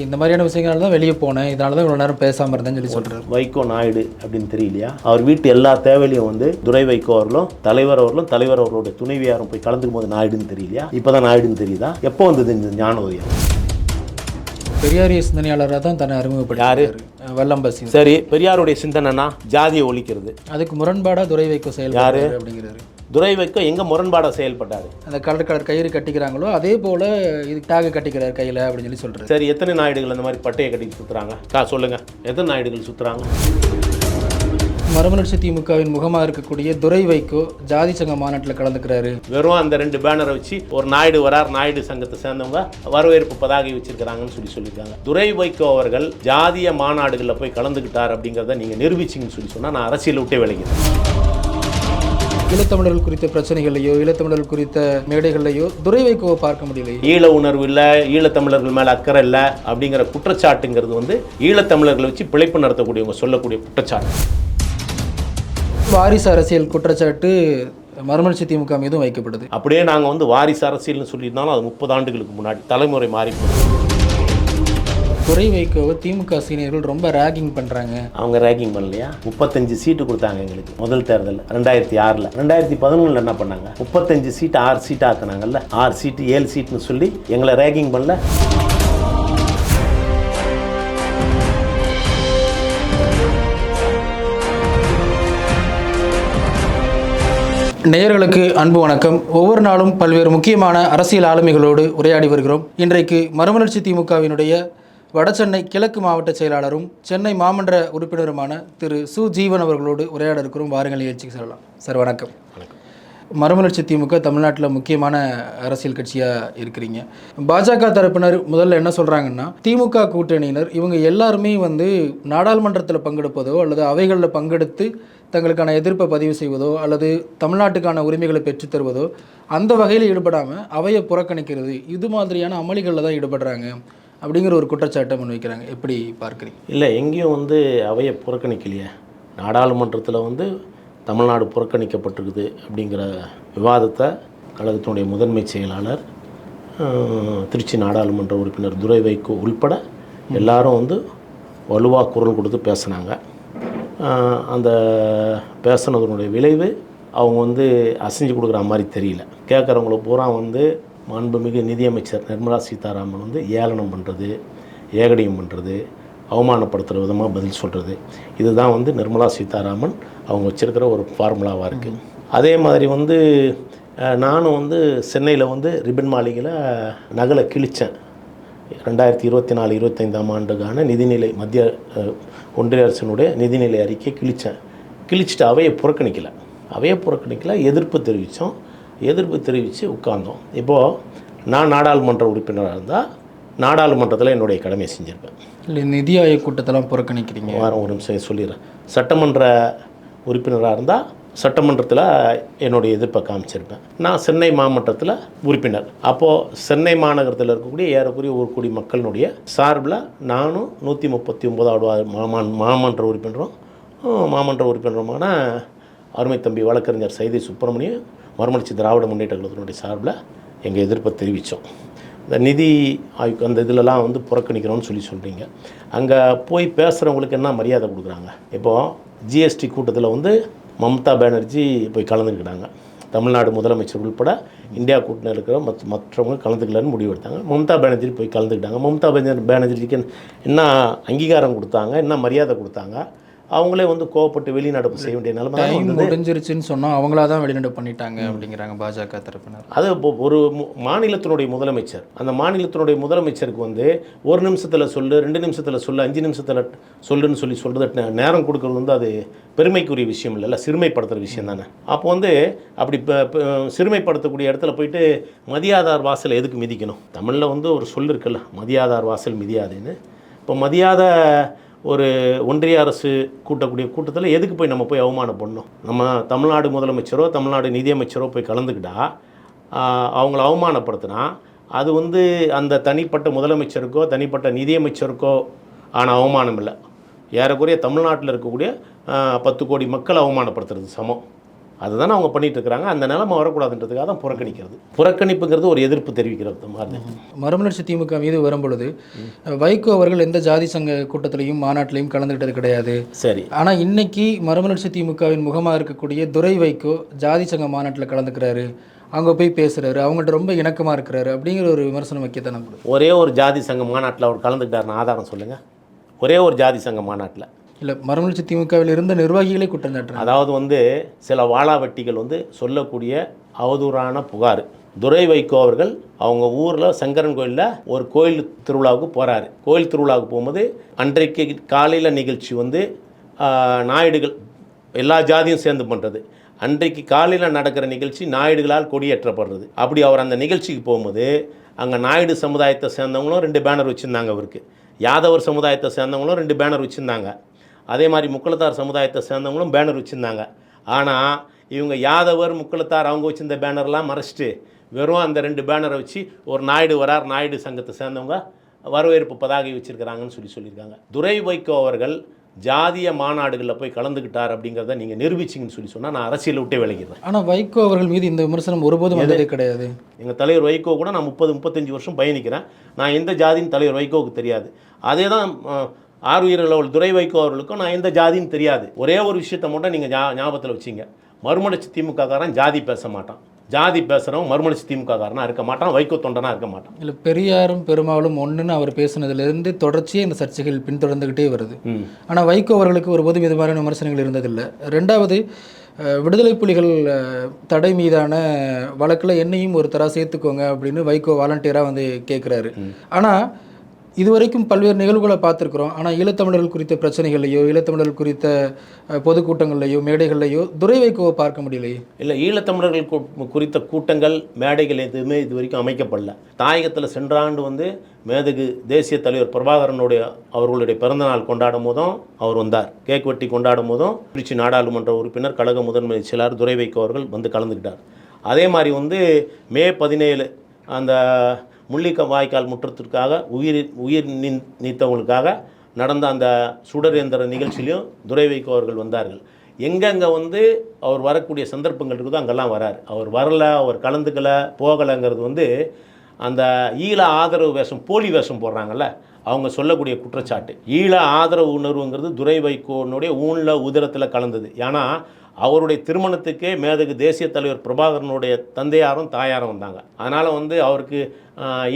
இந்த மாதிரியான விஷயங்களால தான் வெளியே போனேன். இதனால தான் இவ்வளோ நேரம் பேசாமல் இருந்தேன்னு சொல்லி சொல்கிறார் வைகோ நாயுடு அப்படின்னு தெரியலையா? அவர் வீட்டு எல்லா தேவையிலையும் வந்து துரை வைகோ அவர்களும் தலைவர் அவர்களும் தலைவர் அவர்களுடைய துணைவியாரும் போய் கலந்துக்கும் போது நாயுடுன்னு தெரியலையா? இப்போதான் நாயுடுன்னு தெரியுதா? எப்போ வந்தது இந்த ஞான உதயம் பெரியாரிய சிந்தனையாளராக தான் தன்னை அறிமுகப்படுத்தாரு வெள்ளம்பசி சரி பெரியாருடைய சிந்தனைனா ஜாதியை ஒழிக்கிறது. அதுக்கு முரண்பாடாக துறை வைக்க செயல்படுறாரு அப்படிங்கிறாரு. துரை வைகோ எங்க முரண்பாடாக செயல்பட்டாரு? அந்த கலர் கலர் கயிறு கட்டிக்கிறாங்களோ அதே போல் இது டேகு கட்டிக்கிறார் கையில் அப்படின்னு சொல்லி சொல்கிறாரு சரி எத்தனை நாயுடுகள் அந்த மாதிரி பட்டையை கட்டி சுத்துறாங்க? கா சொல்லுங்க. எத்தனை நாயுடுகள் சுத்துறாங்க? மறுமலர்ச்சி திமுகவின் முகமாக இருக்கக்கூடிய துரை வைக்கோ ஜாதி சங்க மாநாட்டில் கலந்துக்கிறாரு. வெறும் அந்த ரெண்டு பேனரை வச்சு ஒரு நாயுடு வரார் நாயுடு சங்கத்தை சேர்ந்தவங்க வரவேற்பு பதாகை வச்சிருக்கிறாங்கன்னு சொல்லி சொல்லியிருக்காங்க. துரை வைகோ அவர்கள் ஜாதிய மாநாடுகளில் போய் கலந்துக்கிட்டார் அப்படிங்கிறத நீங்கள் நிரூபிச்சிங்கன்னு சொல்லி சொன்னால் நான் அரசியல் விட்டே விலகிறேன் ஈழத்தமிழர்கள் குறித்த பிரச்சனைகளையோ ஈழத்தமிழர்கள் குறித்த மேடைகள்லையோ துரை வைக்கோவை பார்க்க முடியலையே ஈழ உணர்வு இல்லை ஈழத்தமிழர்கள் மேலே அக்கறை இல்லை அப்படிங்கிற குற்றச்சாட்டுங்கிறது வந்து ஈழத்தமிழர்களை வச்சு பிழைப்பு நடத்தக்கூடியவங்க சொல்லக்கூடிய குற்றச்சாட்டு. வாரிசு அரசியல் குற்றச்சாட்டு மறுமலர்ச்சி திமுக மீதும் வைக்கப்படுது. அப்படியே நாங்கள் வந்து வாரிசு அரசியல்னு சொல்லியிருந்தாலும் அது முப்பது ஆண்டுகளுக்கு முன்னாடி தலைமுறை மாறி போச்சு. துரை வைக்கோவை திமுக சீனியர்கள் ரொம்ப ரேகிங் பண்ணுறாங்க அவங்க ரேக்கிங் பண்ணலையா? முப்பத்தஞ்சு சீட்டு கொடுத்தாங்க எங்களுக்கு முதல் தேர்தல் ரெண்டாயிரத்தி ஆறில். ரெண்டாயிரத்தி பதினொன்றில் என்ன பண்ணாங்க? முப்பத்தஞ்சு சீட்டு ஆறு சீட் ஆக்குனாங்கல்ல. ஆறு சீட்டு ஏழு சீட்னு சொல்லி எங்களை ரேக்கிங் பண்ணல. நேயர்களுக்கு அன்பு வணக்கம். ஒவ்வொரு நாளும் பல்வேறு முக்கியமான அரசியல் ஆளுமைகளோடு உரையாடி வருகிறோம். இன்றைக்கு மறுமலர்ச்சி திமுகவினுடைய வடசென்னை கிழக்கு மாவட்ட செயலாளரும் சென்னை மாமன்ற உறுப்பினருமான திரு சு ஜீவன் அவர்களோடு உரையாட இருக்கிறோம். வாருங்கள் நிகழ்ச்சிக்கு செல்லலாம். சார் வணக்கம். மறுமலர்ச்சி திமுக தமிழ்நாட்டில் முக்கியமான அரசியல் கட்சியாக இருக்கிறீங்க. பாஜக தரப்பினர் முதல்ல என்ன சொல்கிறாங்கன்னா திமுக கூட்டணியினர் இவங்க எல்லாருமே வந்து நாடாளுமன்றத்தில் பங்கெடுப்பதோ அல்லது அவைகளில் பங்கெடுத்து தங்களுக்கான எதிர்ப்பை பதிவு செய்வதோ அல்லது தமிழ்நாட்டுக்கான உரிமைகளை பெற்றுத் தருவதோ அந்த வகையில் ஈடுபடாமல் அவையை புறக்கணிக்கிறது. இது மாதிரியான அமளிகளில் தான் ஈடுபடுறாங்க. அப்படிங்கிற ஒரு குற்றச்சாட்டை முன்வைக்கிறாங்க. எப்படி பார்க்குறீங்க? இல்லை எங்கேயும் வந்து அவையை புறக்கணிக்கலையே. நாடாளுமன்றத்தில் வந்து தமிழ்நாடு புறக்கணிக்கப்பட்டிருக்குது அப்படிங்கிற விவாதத்தை கழகத்தினுடைய முதன்மை செயலாளர் திருச்சி நாடாளுமன்ற உறுப்பினர் துரை வைகோ உள்பட எல்லாரும் வந்து வலுவாக குரல் கொடுத்து பேசுனாங்க. அந்த பேசுனதனுடைய விளைவு அவங்க வந்து அசைஞ்சு கொடுக்குற மாதிரி தெரியல. கேட்குறவங்கள பூரா வந்து மாண்புமிகு நிதியமைச்சர் நிர்மலா சீதாராமன் வந்து ஏளனம் பண்ணுறது ஏகடியம் பண்ணுறது அவமானப்படுத்துகிற விதமாக பதில் சொல்கிறது இதுதான் வந்து நிர்மலா சீதாராமன் அவங்க வச்சிருக்கிற ஒரு ஃபார்முலாவாக இருக்குது அதே மாதிரி வந்து நானும் வந்து சென்னையில் வந்து ரிப்பன் மாளிகையில் நகலை கிழித்தேன் ரெண்டாயிரத்தி இருபத்தி நாலு இருபத்தைந்தாம் ஆண்டுக்கான நிதிநிலை மத்திய ஒன்றிய அரசினுடைய நிதிநிலை அறிக்கை கிழித்தேன் கிழிச்சிட்டு அவையை புறக்கணிக்கல. அவையை புறக்கணிக்கல எதிர்ப்பு தெரிவித்தோம். எதிர்ப்பு தெரிவித்து உட்கார்ந்தோம். இப்போது நான் நாடாளுமன்ற உறுப்பினராக இருந்தால் நாடாளுமன்றத்தில் என்னுடைய கடமையை செஞ்சுருப்பேன். இல்லை நிதி ஆயோக் கூட்டத்தெல்லாம் புறக்கணிக்கிறீங்க. வாரம் ஒரு நிமிஷம் சொல்லிடுறேன். சட்டமன்ற உறுப்பினராக இருந்தால் சட்டமன்றத்தில் என்னுடைய எதிர்ப்பை காமிச்சிருப்பேன். நான் சென்னை மாவட்டத்தில் உறுப்பினர். அப்போது சென்னை மாநகரத்தில் இருக்கக்கூடிய ஏறக்குறைய ஒரு கோடி மக்களினுடைய சார்பில் நானும் நூற்றி முப்பத்தி ஒன்பதாவது மாமன் மாமன்ற உறுப்பினரும் மாமன்ற உறுப்பினருமான அருமை தம்பி வழக்கறிஞர் சைதை சுப்பிரமணியம் மறுமலர்ச்சி திராவிட முன்னேற்ற கழகத்தினுடைய சார்பில் எங்கள் எதிர்ப்பை தெரிவித்தோம். இந்த நிதி ஆய்வுக்கு அந்த இதிலலாம் வந்து புறக்கணிக்கிறோம்னு சொல்லி சொல்கிறீங்க அங்கே போய் பேசுகிறவங்களுக்கு என்ன மரியாதை கொடுக்குறாங்க? இப்போது ஜிஎஸ்டி கூட்டத்தில் வந்து மம்தா பானர்ஜி போய் கலந்துக்கிட்டாங்க தமிழ்நாடு முதலமைச்சர் உள்பட இந்தியா கூட்டணி இருக்கிற மத் மற்றவங்க கலந்துக்கலன்னு முடிவு எடுத்தாங்க மம்தா பானர்ஜி போய் கலந்துக்கிட்டாங்க. மம்தா பானர்ஜி பானர்ஜிக்கு என்ன அங்கீகாரம் கொடுத்தாங்க என்ன மரியாதை கொடுத்தாங்க? அவங்களே வந்து கோவப்பட்டு வெளிநடப்பு செய்ய வேண்டிய நிலைமை தான். முடிஞ்சிருச்சுன்னு சொன்னால் அவங்களா தான் வெளிநடப்பு பண்ணிட்டாங்க அப்படிங்கிறாங்க பாஜக தரப்பினர். அது ஒரு மாநிலத்தினுடைய முதலமைச்சர். அந்த மாநிலத்தினுடைய முதலமைச்சருக்கு வந்து ஒரு நிமிஷத்தில் சொல்லு ரெண்டு நிமிஷத்தில் சொல்லு அஞ்சு நிமிஷத்தில் சொல்லுன்னு சொல்லி சொல்கிறது நேரம் கொடுக்கறது வந்து அது பெருமைக்குரிய விஷயம் இல்லைல்ல சிறுமைப்படுத்துகிற விஷயம் தானே. அப்போ வந்து அப்படி இப்போ சிறுமைப்படுத்தக்கூடிய இடத்துல போயிட்டு மதியாதார் வாசல் எதுக்கு மிதிக்கணும்? தமிழில் வந்து ஒரு சொல் இருக்குல்ல மதியாதார் வாசல் மிதியாதுன்னு. இப்போ மதியாத ஒரு ஒன்றிய அரசு கூட்டக்கூடிய கூட்டத்தில் எதுக்கு போய் நம்ம போய் அவமானம் பண்ணணும் நம்ம தமிழ்நாடு முதலமைச்சரோ தமிழ்நாடு நிதியமைச்சரோ போய் கலந்துக்கிட்டா அவங்கள அவமானப்படுத்தினா அது வந்து அந்த தனிப்பட்ட முதலமைச்சருக்கோ தனிப்பட்ட நிதியமைச்சருக்கோ ஆன அவமானம் இல்லை. ஏறக்குறைய தமிழ்நாட்டில் இருக்கக்கூடிய பத்து கோடி மக்கள் அவமானப்படுத்துறது சமம். அதுதானே அவங்க பண்ணிட்டு இருக்கிறாங்க அந்த நிலைமை வரக்கூடாதுன்றதுக்காக தான் புறக்கணிக்கிறது. புறக்கணிப்புங்கிறது ஒரு எதிர்ப்பு தெரிவிக்கிறது மாதிரி. மறுமலர்ச்சி திமுக மீது வரும்பொழுது வைகோ அவர்கள் எந்த ஜாதி சங்க கூட்டத்திலையும் மாநாட்டிலையும் கலந்துக்கிட்டது கிடையாது. சரி. ஆனால் இன்னைக்கு மறுமலர்ச்சி திமுகவின் முகமாக இருக்கக்கூடிய துரை வைகோ ஜாதி சங்க மாநாட்டில் கலந்துக்கிறாரு. அங்கே போய் பேசுகிறாரு அவங்கள்ட்ட ரொம்ப இணக்கமாக இருக்கிறாரு அப்படிங்கிற ஒரு விமர்சனம் வைக்கத்தானே ஒரே ஒரு ஜாதி சங்க மாநாட்டில் அவர் கலந்துக்கிட்டாருன்னு ஆதாரம் சொல்லுங்கள் ஒரே ஒரு ஜாதி சங்க மாநாட்டில். இல்லை மறுமலர்ச்சி திமுகவில் இருந்த நிர்வாகிகளே குற்றம் சாட்டுறாங்க. அதாவது வந்து சில வாழாவட்டிகள் வந்து சொல்லக்கூடிய அவதூறான புகார். துரை வைகோ அவர்கள் அவங்க ஊரில் சங்கரன் கோயிலில் ஒரு கோயில் திருவிழாவுக்கு போகிறாரு கோயில் திருவிழாவுக்கு போகும்போது அன்றைக்கு காலையில் நிகழ்ச்சி வந்து நாயுடுகள் எல்லா ஜாதியும் சேர்ந்து பண்ணுறது அன்றைக்கு காலையில் நடக்கிற நிகழ்ச்சி நாயுடுகளால் கொடியேற்றப்படுறது. அப்படி அவர் அந்த நிகழ்ச்சிக்கு போகும்போது அங்கே நாயுடு சமுதாயத்தை சேர்ந்தவங்களும் ரெண்டு பேனர் வச்சுருந்தாங்க அவருக்கு. யாதவர் சமுதாயத்தை சேர்ந்தவங்களும் ரெண்டு பேனர் வச்சுருந்தாங்க. அதே மாதிரி முக்குளத்தார் சமுதாயத்தை சேர்ந்தவங்களும் பேனர் வச்சுருந்தாங்க. ஆனால் இவங்க யாதவர் முக்குளத்தார் அவங்க வச்சிருந்த பேனர்லாம் மறைச்சிட்டு வெறும் அந்த ரெண்டு பேனரை வச்சு ஒரு நாயுடு வரார் நாயுடு சங்கத்தை சேர்ந்தவங்க வரவேற்பு பதாகை வச்சுருக்கிறாங்கன்னு சொல்லி சொல்லியிருக்காங்க. துரை வைகோ அவர்கள் ஜாதிய மாநாடுகளில் போய் கலந்துக்கிட்டார் அப்படிங்கிறத நீங்கள் நிரூபிச்சிங்கன்னு சொல்லி சொன்னால் நான் அரசியலை விட்டே விலகிடுறேன் ஆனால் வைகோ அவர்கள் மீது இந்த விமர்சனம் ஒருபோதும் வந்ததே கிடையாது. எங்கள் தலைவர் வைகோ கூட நான் முப்பது முப்பத்தஞ்சு வருஷம் பயணிக்கிறேன். நான் எந்த ஜாதின்னு தலைவர் வைகோவுக்கு தெரியாது. அதே தான் ஆர்வீரில் உள்ள துரை வைகோ அவர்களுக்கும் நான் எந்த ஜாதின்னு தெரியாது. ஒரே ஒரு விஷயத்தை மட்டும் நீங்கள் ஞா ஞாபகத்தில் வச்சிங்க. மறுமலர்ச்சி திமுககாரன் ஜாதி பேச மாட்டான். ஜாதி பேசுகிறவன் மறுமலர்ச்சி திமுககாரனாக இருக்க மாட்டான் வைகோ தொண்டனாக இருக்க மாட்டான். இல்லை பெரியாரும் பெருமாளும் ஒன்றுன்னு அவர் பேசுனதுலேருந்து தொடர்ச்சியாக இந்த சர்ச்சைகள் பின்தொடர்ந்துக்கிட்டே வருது. ஆனால் வைகோ அவர்களுக்கு ஒருபோதும் இது மாதிரியான விமர்சனங்கள் இருந்ததில்லை. ரெண்டாவது விடுதலை புலிகள் தடை மீதான வழக்கில் என்னையும் ஒரு தரா சேர்த்துக்கோங்க அப்படின்னு வைகோ வாலண்டியராக வந்து கேட்குறாரு ஆனால் இதுவரைக்கும் பல்வேறு நிகழ்வுகளை பார்த்துருக்குறோம். ஆனால் ஈழத்தமிழர்கள் குறித்த பிரச்சனைகள்லையோ ஈழத்தமிழர்கள் குறித்த பொதுக்கூட்டங்கள்லையோ மேடைகள்லையோ துரை பார்க்க முடியலையே? இல்லை ஈழத்தமிழர்கள் குறித்த கூட்டங்கள் மேடைகள் எதுவுமே இது வரைக்கும் அமைக்கப்படல. தாயகத்தில் சென்ற ஆண்டு வந்து மேதகு தேசிய தலைவர் பிரபாகரனுடைய அவர்களுடைய பிறந்தநாள் கொண்டாடும் போதும் அவர் வந்தார். கேக் வெட்டி கொண்டாடும் போதும் திருச்சி நாடாளுமன்ற உறுப்பினர் கழக முதன்மை செயலாளர் துரை வைக்கோ அவர்கள் வந்து கலந்துக்கிட்டார். அதே மாதிரி வந்து மே பதினேழு அந்த முள்ளிக்க வாய்க்கால் முற்றத்திற்காக உயிர் உயிர் நீத்தவங்களுக்காக நடந்த அந்த சுடரேந்திர நிகழ்ச்சியிலையும் துரை வைகோ அவர்கள் வந்தார்கள். எங்கெங்கே வந்து அவர் வரக்கூடிய சந்தர்ப்பங்கள் இருக்குதோ அங்கெல்லாம் வரார். அவர் வரல அவர் கலந்துக்கல போகலைங்கிறது வந்து அந்த ஈழ ஆதரவு வேஷம் போலி வேஷம் போடுறாங்கல்ல அவங்க சொல்லக்கூடிய குற்றச்சாட்டு. ஈழ ஆதரவு உணர்வுங்கிறது துரை வைகோனுடைய ஊனில் உதிரத்தில் கலந்தது. ஏன்னா அவருடைய திருமணத்துக்கே மேதகு தேசிய தலைவர் பிரபாகரனுடைய தந்தையாரும் தாயாரும் வந்தாங்க. அதனால் வந்து அவருக்கு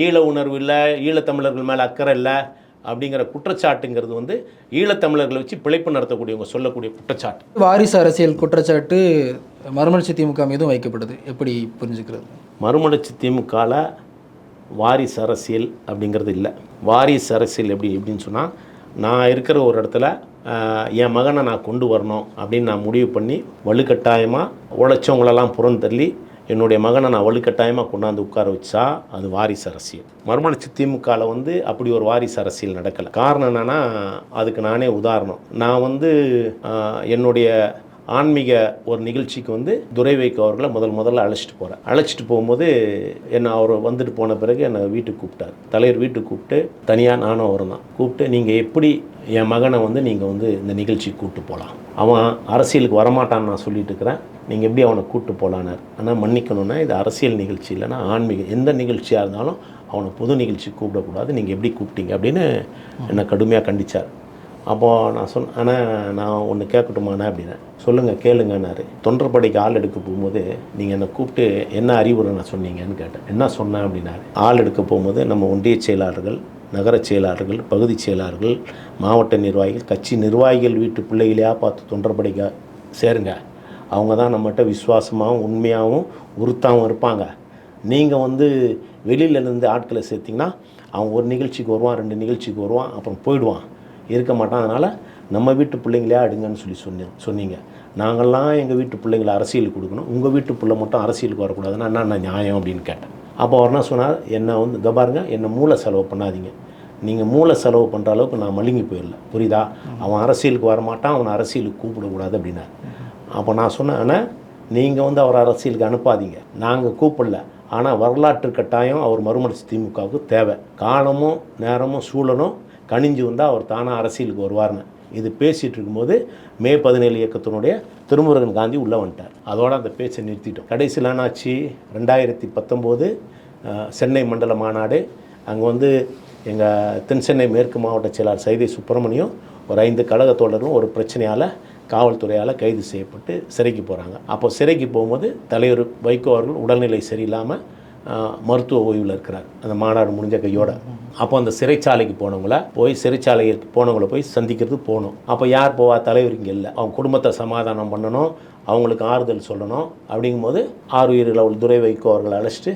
ஈழ உணர்வு இல்லை ஈழத்தமிழர்கள் மேலே அக்கறை இல்லை அப்படிங்கிற குற்றச்சாட்டுங்கிறது வந்து ஈழத்தமிழர்களை வச்சு பிழைப்பு நடத்தக்கூடியவங்க சொல்லக்கூடிய குற்றச்சாட்டு. வாரிசு அரசியல் குற்றச்சாட்டு மறுமலர்ச்சி திமுக மீதும் வைக்கப்படுது. எப்படி புரிஞ்சுக்கிறது? மறுமலர்ச்சி திமுகவில் வாரிசு அரசியல் அப்படிங்கிறது இல்லை. வாரிசு அரசியல் எப்படி எப்படின்னு சொன்னால் நான் இருக்கிற ஒரு இடத்துல என் மகனை நான் கொண்டு வரணும் அப்படின்னு நான் முடிவு பண்ணி வலுக்கட்டாயமாக உழைச்சவங்களெல்லாம் புறந்தள்ளி என்னுடைய மகனை நான் வலுக்கட்டாயமாக கொண்டாந்து உட்கார வச்சா அது வாரிசு அரசியல். மறுமலர்ச்சி திமுகவில் வந்து அப்படி ஒரு வாரிசு அரசியல் நடக்கலை. காரணம் என்னென்னா அதுக்கு நானே உதாரணம். நான் வந்து என்னுடைய ஆன்மீக ஒரு நிகழ்ச்சிக்கு வந்து துரைவைக்கு அவர்களை முதல் முதல்ல அழைச்சிட்டு போகிறேன் அழைச்சிட்டு போகும்போது என்னை அவர் வந்துட்டு போன பிறகு என்னை வீட்டுக்கு கூப்பிட்டார். தலைவர் வீட்டுக்கு கூப்பிட்டு தனியாக நானும் அவரும் தான். கூப்பிட்டு நீங்கள் எப்படி என் மகனை வந்து நீங்கள் வந்து இந்த நிகழ்ச்சிக்கு கூப்பிட்டு போகலாம் அவன் அரசியலுக்கு வரமாட்டான்னு நான் சொல்லிட்டு இருக்கிறேன். நீங்கள் எப்படி அவனை கூப்பிட்டு போகலானார் ஆனால் மன்னிக்கணும்னா இது அரசியல் நிகழ்ச்சி இல்லைனா ஆன்மீக எந்த நிகழ்ச்சியாக இருந்தாலும் அவனை பொது நிகழ்ச்சி கூப்பிடக்கூடாது. நீங்கள் எப்படி கூப்பிட்டீங்க? அப்படின்னு என்னை கடுமையாக கண்டிச்சார். அப்போது நான் சொன்ன ஆனால் நான் ஒன்று கேட்கட்டுமாண்ணே அப்படின்னேன் சொல்லுங்கள் கேளுங்கன்னாரு. தொண்டர்படைக்கு ஆள் எடுக்க போகும்போது நீங்கள் என்னை கூப்பிட்டு என்ன அறிவுரை நான் சொன்னீங்கன்னு கேட்டேன். என்ன சொன்னேன் அப்படின்னாரு. ஆள் எடுக்க போகும்போது நம்ம ஒன்றிய செயலாளர்கள் நகரச் செயலாளர்கள் பகுதி செயலாளர்கள் மாவட்ட நிர்வாகிகள் கட்சி நிர்வாகிகள் வீட்டு பிள்ளைகளையா பார்த்து தொண்டர்படைக்க சேருங்க. அவங்க தான் நம்மகிட்ட விசுவாசமாகவும் உண்மையாகவும் உறுத்தாகவும் இருப்பாங்க. நீங்கள் வந்து வெளியிலேருந்து ஆட்களை சேர்த்திங்கன்னா அவன் ஒரு நிகழ்ச்சிக்கு வருவான் ரெண்டு நிகழ்ச்சிக்கு வருவான் அப்புறம் போயிடுவான். இருக்க மாட்டான். அதனால் நம்ம வீட்டு பிள்ளைங்களே அடுங்கன்னு சொல்லி சொன்னேன் சொன்னீங்க. நாங்கள்லாம் எங்கள் வீட்டு பிள்ளைங்களை அரசியலுக்கு கொடுக்கணும். உங்கள் வீட்டு பிள்ளை மட்டும் அரசியலுக்கு வரக்கூடாதுன்னா என்ன நியாயம் அப்படின்னு கேட்டேன். அப்போ அவர் என்ன சொன்னார்? என்னை வந்து இதை பாருங்க என்னை மூளை செலவு பண்ணாதீங்க. நீங்கள் மூளை செலவு பண்ணுற அளவுக்கு நான் மழுங்கி போயிடல. புரியுதா? அவன் அரசியலுக்கு வரமாட்டான் அவனை அரசியலுக்கு கூப்பிடக்கூடாது அப்படின்னார் அப்போ நான் சொன்னேன் ஆனால் நீங்கள் வந்து அவர் அரசியலுக்கு அனுப்பாதீங்க. நாங்கள் கூப்பிடல. ஆனால் வரலாற்று கட்டாயம் அவர் மறுமலர்ச்சி திமுகவுக்கு தேவை. காலமும் நேரமும் சூழலும் கணிஞ்சு வந்தால் அவர் தானாக அரசியலுக்கு வருவார்னு. இது பேசிகிட்டு இருக்கும்போது மே பதினேழு இயக்கத்தினுடைய திருமுருகன் காந்தி உள்ளே வந்துட்டார். அதோடு அந்த பேச்சை நிறுத்திட்டோம். கடைசியில் என்னாச்சு? ரெண்டாயிரத்தி பத்தொம்போது சென்னை மண்டல மாநாடு. அங்கே வந்து எங்கள் தென் சென்னை மேற்கு மாவட்ட செயலாளர் சைதை சுப்பிரமணியம் ஒரு ஐந்து கழக தோழரும் ஒரு பிரச்சனையால் காவல்துறையால் கைது செய்யப்பட்டு சிறைக்கு போகிறாங்க அப்போ சிறைக்கு போகும்போது தலைவர் வைகோ அவர்கள் உடல்நிலை சரியில்லாமல் மருத்துவ ஓய்வில் இருக்கிறார். அந்த மாநாடு முடிஞ்ச கையோட. அப்போ அந்த சிறைச்சாலைக்கு போனவங்கள போய் சிறைச்சாலைக்கு போனவங்கள போய் சந்திக்கிறது போகணும். அப்போ யார் போவா? தலைவர் இங்கே இல்லை. அவங்க குடும்பத்தை சமாதானம் பண்ணணும். அவங்களுக்கு ஆறுதல் சொல்லணும். அப்படிங்கும்போது ஆறுயிரில் உள்ள துரை வைக்கோ அவர்களை அழைச்சிட்டு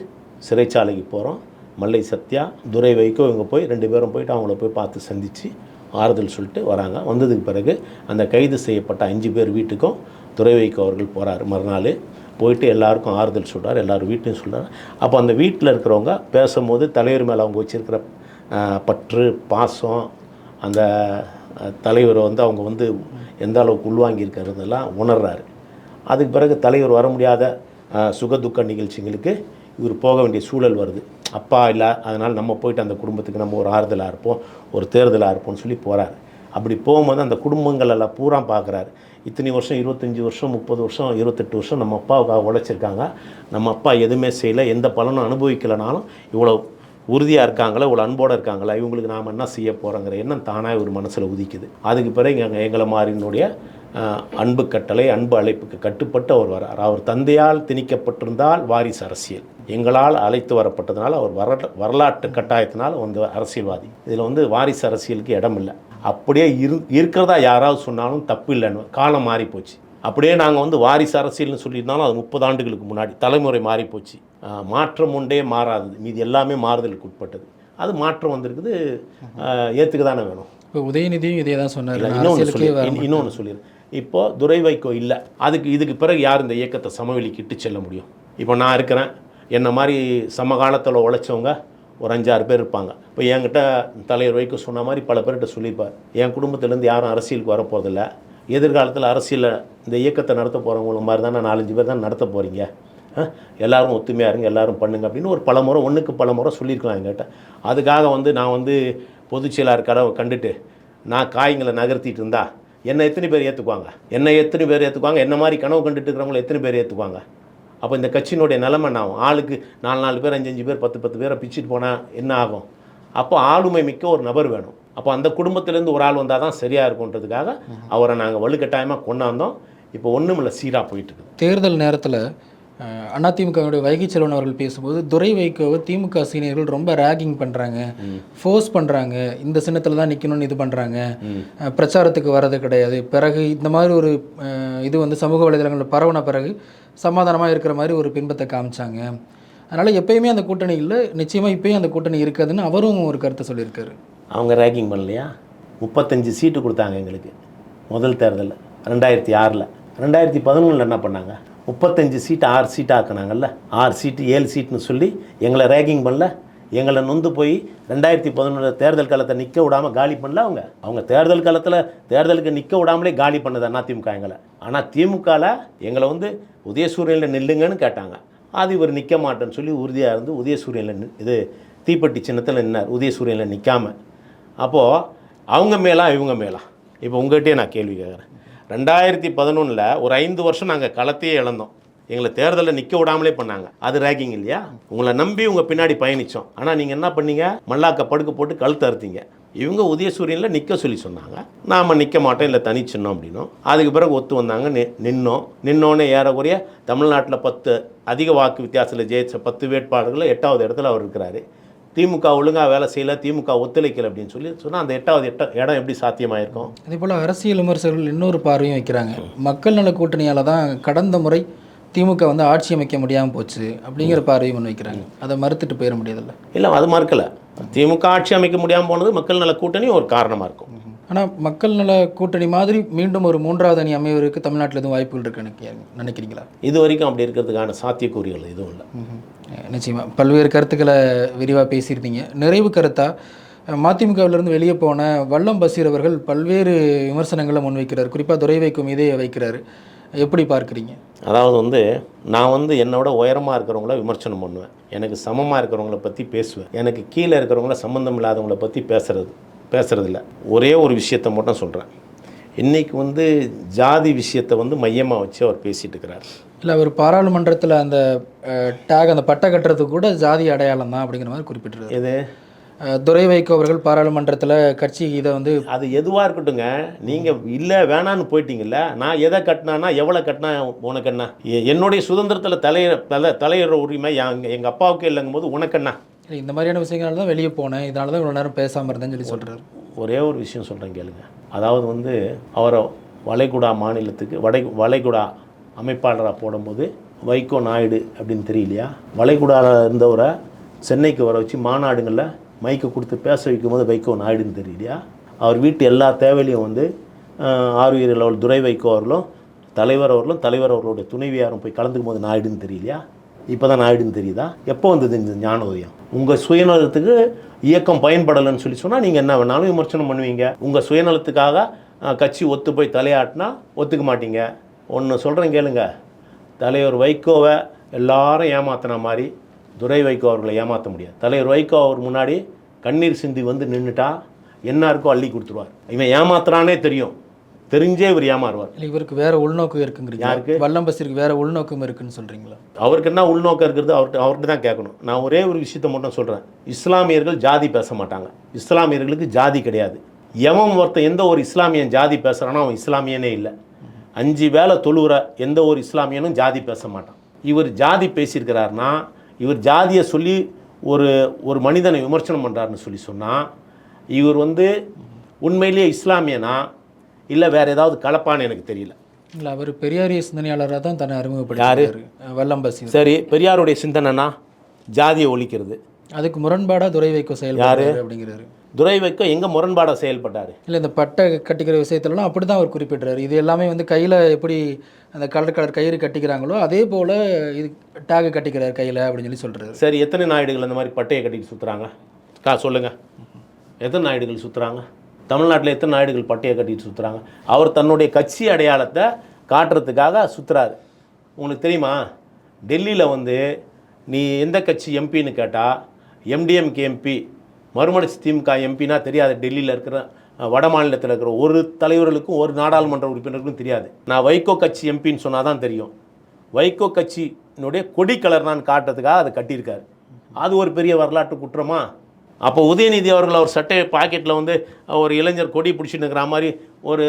சிறைச்சாலைக்கு போகிறோம் மல்லை சத்யா துரை வைக்கோ இவங்க போய் ரெண்டு பேரும் போயிட்டு அவங்கள போய் பார்த்து சந்தித்து ஆறுதல் சொல்லிட்டு வராங்க. வந்ததுக்கு பிறகு அந்த கைது செய்யப்பட்ட அஞ்சு பேர் வீட்டுக்கும் துறை வைக்கோ அவர்கள் போகிறார் மறுநாள் போயிட்டு எல்லாருக்கும் ஆறுதல் சொல்கிறார் எல்லாரும் வீட்டையும் சொல்கிறார் அப்போ அந்த வீட்டில் இருக்கிறவங்க பேசும்போது தலைவர் மேலே அவங்க வச்சுருக்கிற பற்று பாசம் அந்த தலைவரை வந்து அவங்க வந்து எந்த அளவுக்கு உள்வாங்கியிருக்கிறதெல்லாம் உணர்றாரு. அதுக்கு பிறகு தலைவர் வர முடியாத சுகதுக்க நிகழ்ச்சிகளுக்கு இவர் போக வேண்டிய சூழல் வருது. அப்பா இல்லை அதனால் நம்ம போயிட்டு அந்த குடும்பத்துக்கு நம்ம ஒரு ஆறுதலாக இருப்போம் ஒரு தேர்தலாக இருப்போம்னு சொல்லி போகிறாரு அப்படி போகும்போது அந்த குடும்பங்கள் எல்லாம் பூரா பார்க்குறாரு இத்தனை வருஷம் இருபத்தஞ்சி வருஷம் முப்பது வருஷம் இருபத்தெட்டு வருஷம் நம்ம அப்பாவுக்காக உழைச்சிருக்காங்க. நம்ம அப்பா எதுவுமே செய்யலை எந்த பலனும் அனுபவிக்கலைனாலும் இவ்வளோ உறுதியாக இருக்காங்களா இவ்வளோ அன்போடு இருக்காங்களா இவங்களுக்கு நாம் என்ன செய்ய போகிறோங்கிற எண்ணம் தானாக ஒரு மனசில் உதிக்குது. அதுக்கு பிறகு எங்கள் எங்களை மாறினுடைய அன்பு கட்டளை அன்பு அழைப்புக்கு கட்டுப்பட்டு அவர் வரார் அவர் தந்தையால் திணிக்கப்பட்டிருந்தால் வாரிசு அரசியல். எங்களால் அழைத்து வரப்பட்டதுனால அவர் வர வரலாற்று கட்டாயத்தினால் வந்து அரசியல்வாதி. இதில் வந்து வாரிசு அரசியலுக்கு இடம் இல்லை அப்படியே இரு இருக்கிறதா யாராவது சொன்னாலும் தப்பு இல்லைன்னு காலம் மாறி போச்சு அப்படியே நாங்கள் வந்து வாரிசு அரசியல்னு சொல்லியிருந்தாலும் அது முப்பது ஆண்டுகளுக்கு முன்னாடி தலைமுறை மாறி போச்சு ஆஹ், மாற்றம் ஒன்றே மாறாதது. மீது எல்லாமே மாறுதலுக்கு உட்பட்டது. அது மாற்றம் வந்திருக்குது. ஏற்றுக்க தானே வேணும். இப்போ உதயநிதியும் இதே தான் சொன்னார். இன்னொன்று சொல்லி இன்னொன்று சொல்லிடுறேன் இப்போ துரை வைகோ இல்லை. அதுக்கு இதுக்கு பிறகு யார் இந்த இயக்கத்தை சமவெளிக்கு இட்டு செல்ல முடியும்? இப்போ நான் இருக்கிறேன். என்ன மாதிரி சமகாலத்தில் உழைச்சவங்க ஒரு அஞ்சாறு பேர் இருப்பாங்க. இப்போ என்கிட்ட தலைவர் வைக்க சொன்ன மாதிரி பல பேர்கிட்ட சொல்லியிருப்பார். என் குடும்பத்திலேருந்து யாரும் அரசியலுக்கு வரப்போதில்ல எதிர்காலத்தில் அரசியலில் இந்த இயக்கத்தை நடத்த போகிறவங்களும் மாதிரி நான் நாலஞ்சு பேர் தான் நடத்த போகிறீங்க எல்லோரும் ஒத்துமையாக இருங்க எல்லாரும் பண்ணுங்க அப்படின்னு ஒரு பல முறை ஒன்றுக்கு பல முறை சொல்லியிருக்கலாம் என்கிட்ட. அதுக்காக வந்து நான் வந்து பொதுச் செயலாளர் கண்டுட்டு நான் காய்களை நகர்த்திட்டு இருந்தா என்னை எத்தனை பேர் ஏற்றுக்குவாங்க என்னை எத்தனை பேர் ஏற்றுக்குவாங்க என்ன மாதிரி கனவு கண்டுட்டு இருக்கிறவங்களை எத்தனை பேர் ஏற்றுக்குவாங்க அப்போ இந்த கட்சியினுடைய நிலைமை என்ன ஆகும்? ஆளுக்கு நாலு நாலு பேர் அஞ்சு அஞ்சு பேர் பத்து பத்து பேரை பிச்சுட்டு போனால் என்ன ஆகும்? அப்போ ஆளுமை மிக்க ஒரு நபர் வேணும். அப்போ அந்த குடும்பத்திலேருந்து ஒரு ஆள் வந்தால் தான் சரியாக இருக்குன்றதுக்காக அவரை நாங்கள் வலுக்கட்டாயமாக கொண்டாந்தோம். இப்போ ஒன்றும் இல்லை சீராக போயிட்டு இருக்குது. தேர்தல் நேரத்தில் அதிமுகவுடைய வைகை செல்வன் அவர்கள் பேசும்போது துரை வைகோவை திமுக சீனியர்கள் ரொம்ப ரேகிங் பண்ணுறாங்க ஃபோர்ஸ் பண்ணுறாங்க இந்த சின்னத்தில் தான் நிற்கணும்னு இது பண்ணுறாங்க பிரச்சாரத்துக்கு வர்றது கிடையாது. பிறகு இந்த மாதிரி ஒரு இது வந்து சமூக வலைதளங்களில் பரவுன பிறகு சமாதானமாக இருக்கிற மாதிரி ஒரு பின்பத்தை காமிச்சாங்க. அதனால் எப்பயுமே அந்த கூட்டணி இல்லை நிச்சயமாக இப்பயும் அந்த கூட்டணி இருக்காதுன்னு அவரும் ஒரு கருத்தை சொல்லியிருக்காரு. அவங்க ரேக்கிங் பண்ணலையா? முப்பத்தஞ்சு சீட்டு கொடுத்தாங்க எங்களுக்கு முதல் தேர்தலில் ரெண்டாயிரத்தி ஆறில். ரெண்டாயிரத்தி பதினொன்றில் என்ன பண்ணாங்க? முப்பத்தஞ்சு சீட்டு ஆறு சீட் ஆக்குனாங்கல்ல? ஆறு சீட்டு ஏழு சீட்டுன்னு சொல்லி எங்களை ரேகிங் பண்ணல. எங்களை நொந்து போய் ரெண்டாயிரத்தி பதினொன்று தேர்தல் காலத்தை நிற்க விடாமல் காலி பண்ணல அவங்க. அவங்க தேர்தல் காலத்தில் தேர்தலுக்கு நிற்க விடாமலே காலி பண்ணது அண்ணா திமுக எங்களை. ஆனால் திமுகவில் எங்களை வந்து உதயசூரியனில் நில்லுங்கன்னு கேட்டாங்க. அது இவர் நிற்க மாட்டேன்னு சொல்லி உறுதியாக இருந்து உதயசூரியனில் நி- இது தீப்பெட்டி சின்னத்தில் நின்னார் உதயசூரியனில் நிற்காமல் அப்போது அவங்க மேலாம் இவங்க மேலாம் இப்போ உங்கள்கிட்டயே நான் கேள்வி கேட்குறேன் ரெண்டாயிரத்தி பதினொன்றில் ஒரு ஐந்து வருஷம் நாங்கள் களத்தையே இழந்தோம். எங்களை தேர்தலில் நிற்க விடாமலே பண்ணாங்க. அது ரேக்கிங் இல்லையா? உங்களை நம்பி உங்கள் பின்னாடி பயணித்தோம் ஆனால் நீங்கள் என்ன பண்ணீங்க? மல்லாக்க படுக்க போட்டு கழுத்து அறுத்தீங்க. இவங்க உதயசூரியனில் நிற்க சொல்லி சொன்னாங்க. நாம் நிற்க மாட்டோம் இல்லை தனிச்சின்னோம் அப்படின்னோம். அதுக்கு பிறகு ஒத்து வந்தாங்க நி நின்னோம். நின்னோன்னே ஏறக்குறைய தமிழ்நாட்டில் பத்து அதிக வாக்கு வித்தியாசத்தில் ஜெயிச்ச பத்து வேட்பாளர்கள் எட்டாவது இடத்துல அவர் இருக்கிறாரு. திமுக ஒழுங்காக வேலை செய்யல திமுக ஒத்துழைக்கல அப்படின்னு சொல்லி சொன்னால் அந்த எட்டாவது எட்ட இடம் எப்படி சாத்தியமாயிருக்கும்? அதே போல் அரசியல் விமர்சகர்கள் இன்னொரு பார்வையும் வைக்கிறாங்க. மக்கள் நல கூட்டணியால் தான் கடந்த முறை திமுக வந்து ஆட்சி அமைக்க முடியாமல் போச்சு அப்படிங்கிற பார்வையும் முன் வைக்கிறாங்க. அதை மறுத்துட்டு போயிட முடியாதுல்ல இல்லை அது மறுக்கல. திமுக ஆட்சி அமைக்க முடியாமல் போனது மக்கள் நல கூட்டணி ஒரு காரணமாக இருக்கும். ஆனால் மக்கள் நல கூட்டணி மாதிரி மீண்டும் ஒரு மூன்றாவது அணி அமைவதற்கு தமிழ்நாட்டில் எதுவும் வாய்ப்புகள் இருக்குன்னு நினைக்கிறீங்க- நினைக்கிறீங்களா? இது வரைக்கும் அப்படி இருக்கிறதுக்கான சாத்தியக்கூறுகள் எதுவும் இல்லை. நிச்சயமாக பல்வேறு கருத்துக்களை விரிவாக பேசியிருந்தீங்க. நிறைவு கருத்தாக மதிமுகவிலிருந்து வெளியே போன வல்லம் பசீர் அவர்கள் பல்வேறு விமர்சனங்களை முன்வைக்கிறார். குறிப்பாக துரை வைக்கும் இதே வைக்கிறார். எப்படி பார்க்குறீங்க? அதாவது வந்து நான் வந்து என்னோட உயரமாக இருக்கிறவங்கள விமர்சனம் பண்ணுவேன். எனக்கு சமமாக இருக்கிறவங்கள பற்றி பேசுவேன். எனக்கு கீழே இருக்கிறவங்கள சம்மந்தம் இல்லாதவங்கள பற்றி பேசுறது. பேசுறதில்ல. ஒரே ஒரு விஷயத்தை மட்டும் சொல்கிறேன் இன்னைக்கு வந்து ஜாதி விஷயத்தை வந்து மையமாக வச்சு அவர் பேசிட்டு இருக்கிறார். இல்லை அவர் பாராளுமன்றத்தில் அந்த டேக் அந்த பட்டை கட்டுறதுக்கு கூட ஜாதி அடையாளம் தான் அப்படிங்கிற மாதிரி குறிப்பிட்டிருக்காரு. எது? துரை வைகோ அவர்கள் பாராளுமன்றத்தில் கட்சி இதை வந்து அது எதுவாக இருக்கட்டுங்க நீங்கள் இல்லை வேணான்னு போயிட்டீங்கல்ல. நான் எதை கட்டினானா எவ்வளோ கட்டினா உனக்கு என்ன என்னுடைய சுதந்திரத்தில் தலைய தலை தலையிடுற உரிமை எங்கள் எங்கள் அப்பாவுக்கு இல்லைங்கும் போது உனக்கு என்ன இந்த மாதிரியான விஷயங்களால தான் வெளியே போனேன். இதனால தான் இவ்வளோ நேரம் பேசாமல் இருந்தேன்னு சொல்லி சொல்கிறாரு ஒரே ஒரு விஷயம் சொல்கிறேன் கேளுங்க. அதாவது வந்து அவரை வளைகுடா மாநிலத்துக்கு வடை வளைகுடா அமைப்பாளராக போடும்போது வைகோ நாயுடு அப்படின்னு தெரியலையா வளைகுடாவில் இருந்தவரை சென்னைக்கு வர வச்சு மாநாடுங்களில் மைக்கை கொடுத்து பேச வைக்கும்போது வைகோ நாயுடுன்னு தெரியலையா அவர் வீட்டு எல்லா தேவையிலையும் வந்து ஆர்வீரில் அவள் துரை வைகோ அவர்களும் தலைவர் அவர்களும் தலைவர் அவர்களுடைய துணைவியாரும் போய் கலந்துக்கும் போது நாயுடுன்னு தெரியலையா இப்போ தான் நாயுடுன்னு தெரியுதா? எப்போ வந்தது இந்த ஞானோதயம்? உங்கள் சுயநலத்துக்கு இயக்கம் பயன்படலைன்னு சொல்லி சொன்னால் நீங்கள் என்ன வேணாலும் விமர்சனம் பண்ணுவீங்க. உங்கள் சுயநலத்துக்காக கட்சி ஒத்து போய் தலையாட்டினா ஒத்துக்க மாட்டீங்க. ஒன்று சொல்கிறேன் கேளுங்க. தலைவர் வைகோவை எல்லாரும் ஏமாத்தின மாதிரி துரை வைகோ அவர்களை ஏமாற்ற முடியாது. தலைவர் வைகோ அவர் முன்னாடி கண்ணீர் சிந்தி வந்து நின்றுட்டா என்ன இருக்கோ அள்ளி கொடுத்துருவார். இவன் ஏமாத்துறானே தெரியும். தெரிஞ்சே இவர் ஏமாறுவார். இல்லை இவருக்கு வேற உள்நோக்கு இருக்குங்கிறீங்க யாருக்கு? வல்லம்பசிற்கு வேற உள்நோக்கம் இருக்குன்னு சொல்கிறீங்களா அவருக்கு என்ன உள்நோக்கம் இருக்கிறது? அவர்கிட்ட அவர்கிட்ட தான் கேட்கணும். நான் ஒரே ஒரு விஷயத்தை மட்டும் சொல்கிறேன் இஸ்லாமியர்கள் ஜாதி பேச மாட்டாங்க. இஸ்லாமியர்களுக்கு ஜாதி கிடையாது. எவன் ஒருத்தன் எந்த ஒரு இஸ்லாமியன் ஜாதி பேசுகிறானோ அவன் இஸ்லாமியனே இல்லை. அஞ்சு வேளை தொழுகிற எந்த ஒரு இஸ்லாமியனும் ஜாதி பேச மாட்டான். இவர் ஜாதி பேசியிருக்கிறாருன்னா இவர் ஜாதியை சொல்லி ஒரு ஒரு மனிதனை விமர்சனம் பண்ணுறாருன்னு சொல்லி சொன்னால் இவர் வந்து உண்மையிலேயே இஸ்லாமியனா? இல்லை வேற ஏதாவது கலப்பான்னு எனக்கு தெரியல. இல்லை அவர் பெரியாரிய சிந்தனையாளராக தான் தன்னை அறிமுகப்படுத்திருக்காரு அஹ், வல்லம்பசி சரி பெரியாருடைய சிந்தனைனா ஜாதியை ஒழிக்கிறது. அதுக்கு முரண்பாடாக துரை வைகோ செயல்படுறாரு அப்படிங்கிறாரு. துரை வைக்க எங்கே முரண்பாடாக செயல்பட்டார்? இல்லை இந்த பட்டை கட்டிக்கிற விஷயத்துலலாம் அப்படி தான் அவர் குறிப்பிட்றாரு. இது எல்லாமே வந்து கையில் எப்படி அந்த கலர் கலர் கயிறு கட்டிக்கிறாங்களோ அதே போல் இது டேகு கட்டிக்கிறார் கையில் அப்படின்னு சொல்லி சொல்கிறாரு சரி எத்தனை நாயுடுகள் அந்த மாதிரி பட்டையை கட்டிட்டு சுற்றுறாங்க கா சொல்லுங்கள் எத்தனை நாயுடுகள் சுற்றுறாங்க தமிழ்நாட்டில் எத்தனை நாயுடுகள் பட்டையை கட்டிட்டு சுற்றுறாங்க அவர் தன்னுடைய கட்சி அடையாளத்தை காட்டுறதுக்காக சுற்றுறாரு உங்களுக்கு தெரியுமா? டெல்லியில் வந்து நீ எந்த கட்சி எம்பின்னு கேட்டால் எம்டிஎம்கே எம்பி மறுமலர்ச்சி திமுக எம்பினா தெரியாது. டெல்லியில் இருக்கிற வட மாநிலத்தில் இருக்கிற ஒரு தலைவர்களுக்கும் ஒரு நாடாளுமன்ற உறுப்பினருக்கும் தெரியாது. நான் வைகோ கட்சி எம்பின்னு சொன்னால் தான் தெரியும். வைகோ கட்சியினுடைய கொடி கலர் நான் காட்டுறதுக்காக அதை கட்டியிருக்காரு. அது ஒரு பெரிய வரலாற்று குற்றமா? அப்போ உதயநிதி அவர்கள் அவர் சட்டை பாக்கெட்டில் வந்து ஒரு இளைஞர் கொடி பிடிச்சிட்டு இருக்கிற மாதிரி ஒரு